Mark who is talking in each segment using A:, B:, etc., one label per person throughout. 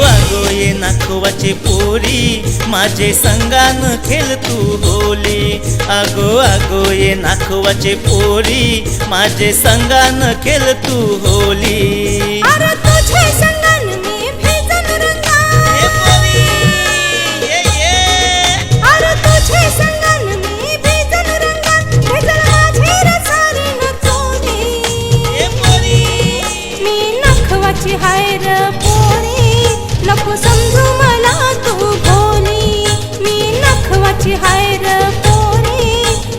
A: अगो ये नाखवाचे पोरी माझे संगान खेळ तू होली. अगो अगो ये नाखवाचे पोरी माझे संगान खेळ तू होली.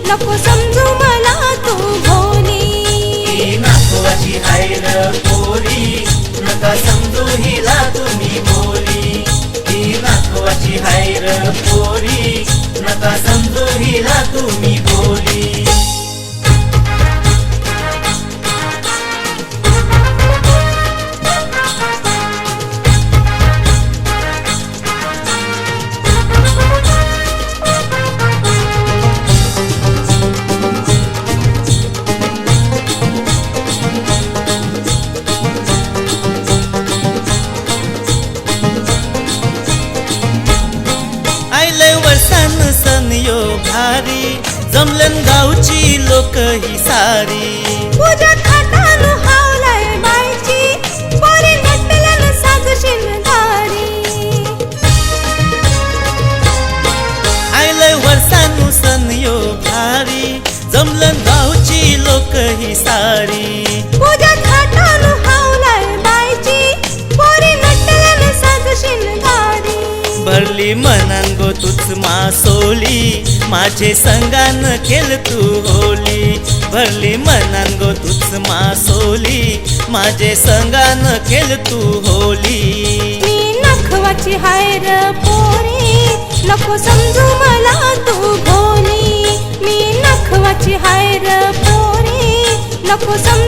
B: नको समजू मला तू भोली नको
A: अशी हाय र पोरी नका समजू हिला तुम्ही बोली. ही नाखवाची हाय र गावची लोक ही सारी.
B: पूजा खाटानु हावलाय बायची पोरी नटल्यान साज शिनदारी
A: आयलंय वर्षानु सन यो भारी. जमलन गावची लोक ही सारी. होय मनान गो तुच मासोली माझे संगान खेळ तू होली. भरली मनान गो तुच मासोली माझे संगान खेळ तू होली.
B: मी नखवाची हायर पोरी नको समजू मला तू भोली मी नखवाची हायर पोरी नको समजू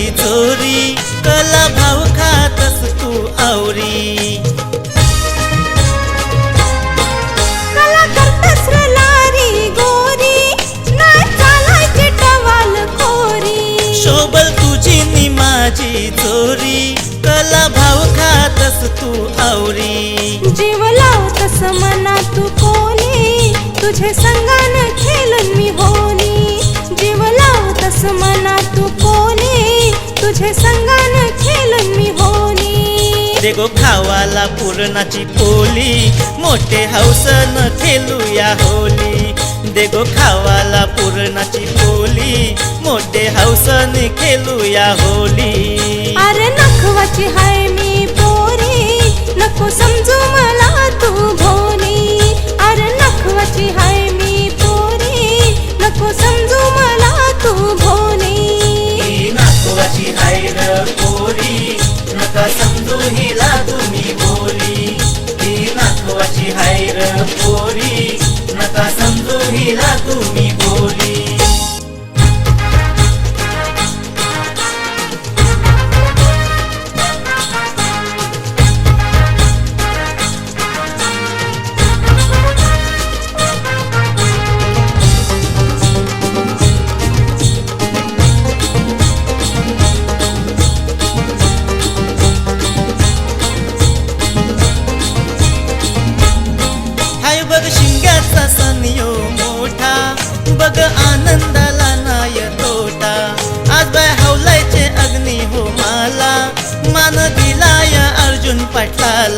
A: माझी चोरी कला भाव खातस तू आवरी.
B: कला
A: शोभल तुझी नि माझी चोरी कला भाव खातस तू आवरी.
B: जीव लावतस मना तू कोली तुझे संगान होली
A: देगो खावाला पुरणाची पोली. मोठे हौसन खेलूया होली. देगो खावाला पुरणाची पोली. मोठे हौसन खेलूया होली.
B: अरे नखवाची हाय मी पोरी. नको समजू मला तू भोली.
A: ही हायर पोरी. नका समजू हिला तुम्ही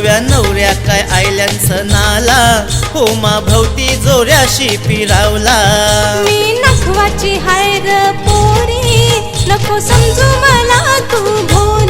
A: नव्या नवऱ्या काय आयल्यान सणाला होमा भोवती जोऱ्याशी पिरावला.
B: मी नखवाची हायर पोरी नको समजू मला तू
A: भोरी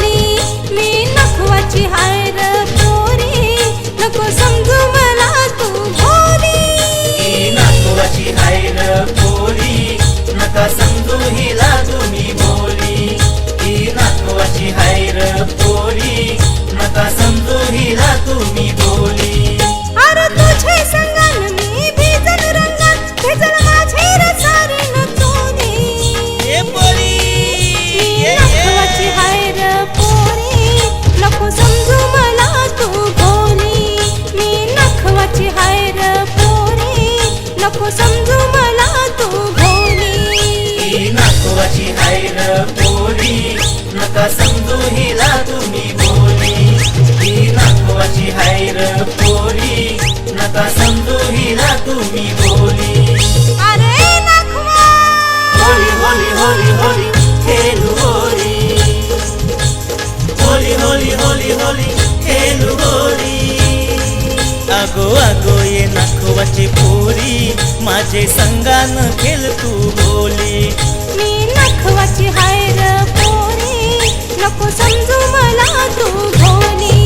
A: नका समजू हिला तुम्ही बोली. ही नातवाची हायर पोरी. नका समजू हिला तुम्ही बोली.
B: अरे नखवा
A: होली होली होली होली खेलू होली होली होली होली होली खेलू होली अगो अगो ये नाखवाची पोरी. माझे संगान खेळ तू बोली.
B: मी नखवाची हायर पोरी नको समजू मला तू भोली